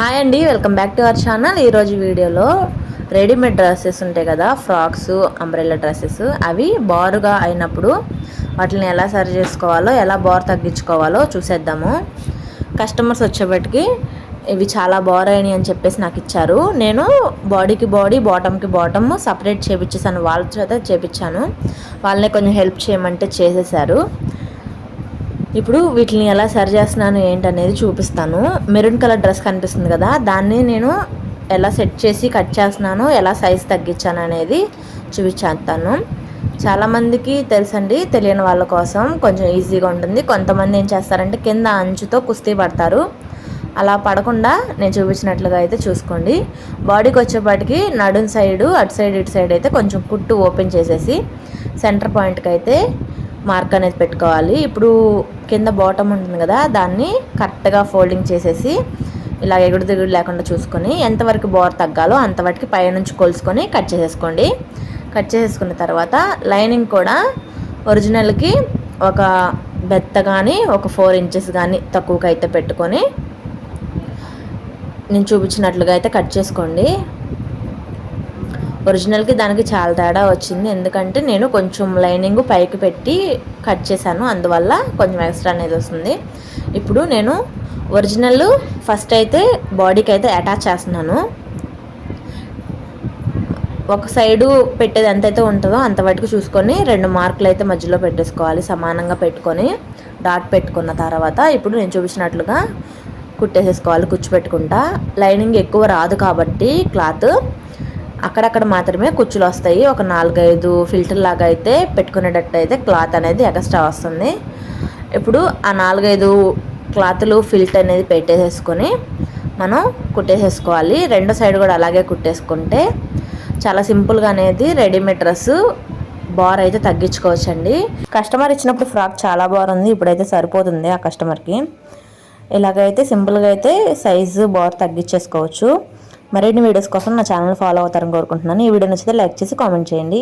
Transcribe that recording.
Hi అండి welcome back to our channel. ఈరోజు వీడియోలో రెడీమేడ్ డ్రెస్సెస్ ఉంటాయి కదా ఫ్రాక్స్ అంబ్రెల్లా డ్రెస్సెస్ అవి బారుగా అయినప్పుడు వాటిని ఎలా సరి చేసుకోవాలో ఎలా బార్ తగ్గించుకోవాలో చూసేద్దాము. కస్టమర్స్ వచ్చేప్పటికి ఇవి చాలా బార్ అయినాయి అని చెప్పేసి నాకు ఇచ్చారు. నేను బాడీకి బాడీ బాటమ్కి బాటమ్ సపరేట్ చేపించేసాను వాళ్ళ చేత చేపించాను వాళ్ళని కొంచెం హెల్ప్ చేయమంటే చేసేసారు. ఇప్పుడు వీటిని ఎలా సరి చేస్తున్నాను ఏంటనేది చూపిస్తాను. మెరూన్ కలర్ డ్రెస్ కనిపిస్తుంది కదా దాన్ని నేను ఎలా సెట్ చేసి కట్ చేస్తున్నాను ఎలా సైజ్ తగ్గించాను అనేది చూపించేస్తాను. చాలామందికి తెలుసండి తెలియని వాళ్ళ కోసం కొంచెం ఈజీగా ఉంటుంది. కొంతమంది ఏం చేస్తారంటే కింద అంచుతో కుస్తీ పడతారు. అలా పడకుండా నేను చూపించినట్లుగా అయితే చూసుకోండి. బాడీకి వచ్చేపాటికి నడుం సైడు అటు సైడ్ ఇటు సైడ్ అయితే కొంచెం కుట్టు ఓపెన్ చేసేసి సెంటర్ పాయింట్కి అయితే మార్క్ అనేది పెట్టుకోవాలి. ఇప్పుడు కింద బాటమ్ ఉంటుంది కదా దాన్ని కరెక్ట్గా ఫోల్డింగ్ చేసేసి ఇలా ఎగుడు దిగుడు లేకుండా చూసుకొని ఎంతవరకు బోర్ తగ్గాలో అంతవరకు పైనుంచి కొలుసుకొని కట్ చేసేసుకోండి. కట్ చేసేసుకున్న తర్వాత లైనింగ్ కూడా ఒరిజినల్కి ఒక బెత్త కానీ ఒక ఫోర్ ఇంచెస్ కానీ తక్కువకి అయితే పెట్టుకొని నేను చూపించినట్లుగా అయితే కట్ చేసుకోండి. ఒరిజినల్కి దానికి చాలా తేడా వచ్చింది. ఎందుకంటే నేను కొంచెం లైనింగ్ పైకి పెట్టి కట్ చేశాను. అందువల్ల కొంచెం ఎక్స్ట్రా అనేది వస్తుంది. ఇప్పుడు నేను ఒరిజినల్ ఫస్ట్ అయితే బాడీకి అయితే అటాచ్ చేస్తున్నాను. ఒక సైడు పెట్టేది ఎంతైతే ఉంటుందో అంతవరకు చూసుకొని రెండు మార్కులు అయితే మధ్యలో పెట్టేసుకోవాలి. సమానంగా పెట్టుకొని డాట్ పెట్టుకున్న తర్వాత ఇప్పుడు నేను చూపించినట్లుగా కుట్టేసేసుకోవాలి. కూర్చోపెట్టుకుంటా లైనింగ్ ఎక్కువ రాదు కాబట్టి క్లాత్ అక్కడక్కడ మాత్రమే కుచ్చులు వస్తాయి. ఒక నాలుగైదు ఫిల్టర్ లాగా అయితే పెట్టుకునేటట్టు అయితే క్లాత్ అనేది ఎక్స్ట్రా వస్తుంది. ఇప్పుడు ఆ నాలుగైదు క్లాత్లు ఫిల్టర్ అనేది పెట్టేసేసుకొని మనం కుట్టేసేసుకోవాలి. రెండో సైడ్ కూడా అలాగే కుట్టేసుకుంటే చాలా సింపుల్గా అనేది రెడీమేడ్ డ్రెస్ బార్ అయితే తగ్గించుకోవచ్చండి. కస్టమర్ ఇచ్చినప్పుడు ఫ్రాక్ చాలా బాగుంది. ఇప్పుడైతే సరిపోతుంది ఆ కస్టమర్కి. ఇలాగైతే సింపుల్గా అయితే సైజు బార్ తగ్గించేసుకోవచ్చు. మరిన్ని వీడియోస్ కోసం నా ఛానల్ ఫాలో అవుతారని కోరుకుంటున్నాను. ఈ వీడియో నచ్చితే లైక్ చేసి కామెంట్ చేయండి.